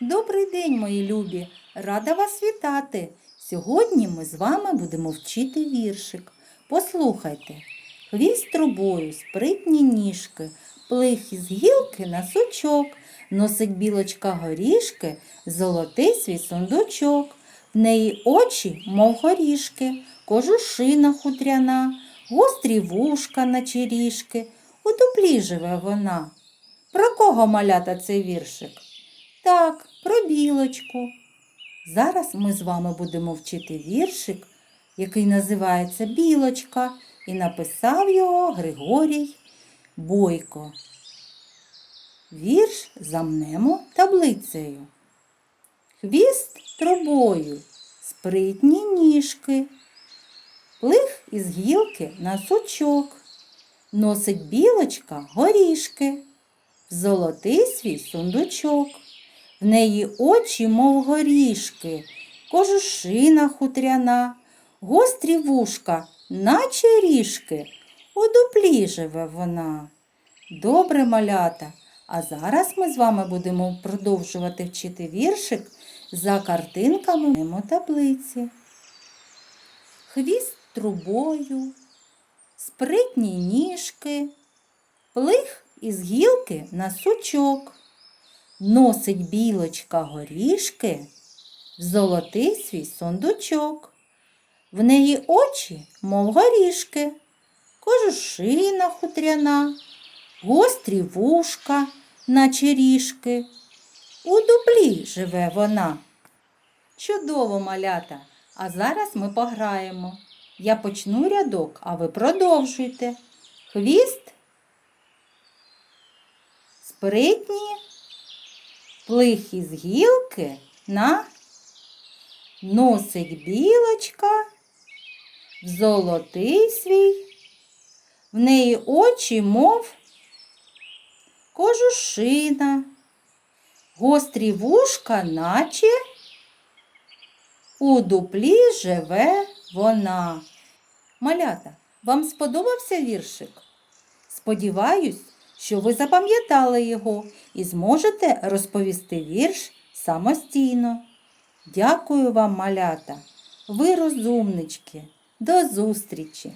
Добрий день, мої любі! Рада вас вітати! Сьогодні ми з вами будемо вчити віршик. Послухайте. Хвіст трубою, спритні ніжки, плих із гілки на сучок, носить білочка горішки, золотий свій сундучок. В неї очі, мов горішки, кожушина хутряна, гострі вушка, наче ріжки. У дуплі живе вона. Про кого малята цей віршик? Так, про білочку. Зараз ми з вами будемо вчити віршик, який називається Білочка, і написав його Григорій Бойко. Вірш замнемо таблицею. Хвіст трубою, спритні ніжки, плих із гілки на сучок, носить білочка горішки, золотий свій сундучок. В неї очі, мов горішки, кожушина хутряна, гострі вушка, наче ріжки, у дуплі живе вона. Добре малята, а зараз ми з вами будемо продовжувати вчити віршик за картинками немо таблиці. Хвіст трубою, спритні ніжки, плих із гілки на сучок. Носить білочка горішки, в золотий свій сундучок. В неї очі, мов горішки, кожушина хутряна, гострі вушка, наче ріжки. У дуплі живе вона. Чудово, малята! А зараз ми пограємо. Я почну рядок, а ви продовжуйте. Хвіст, спритні плих із гілки на носить білочка в золотий свій, в неї очі, мов кожушина, гострі вушка, наче у дуплі живе вона. Малята, вам сподобався віршик? Сподіваюсь, що ви запам'ятали його і зможете розповісти вірш самостійно. Дякую вам, малята, ви розумнички. До зустрічі!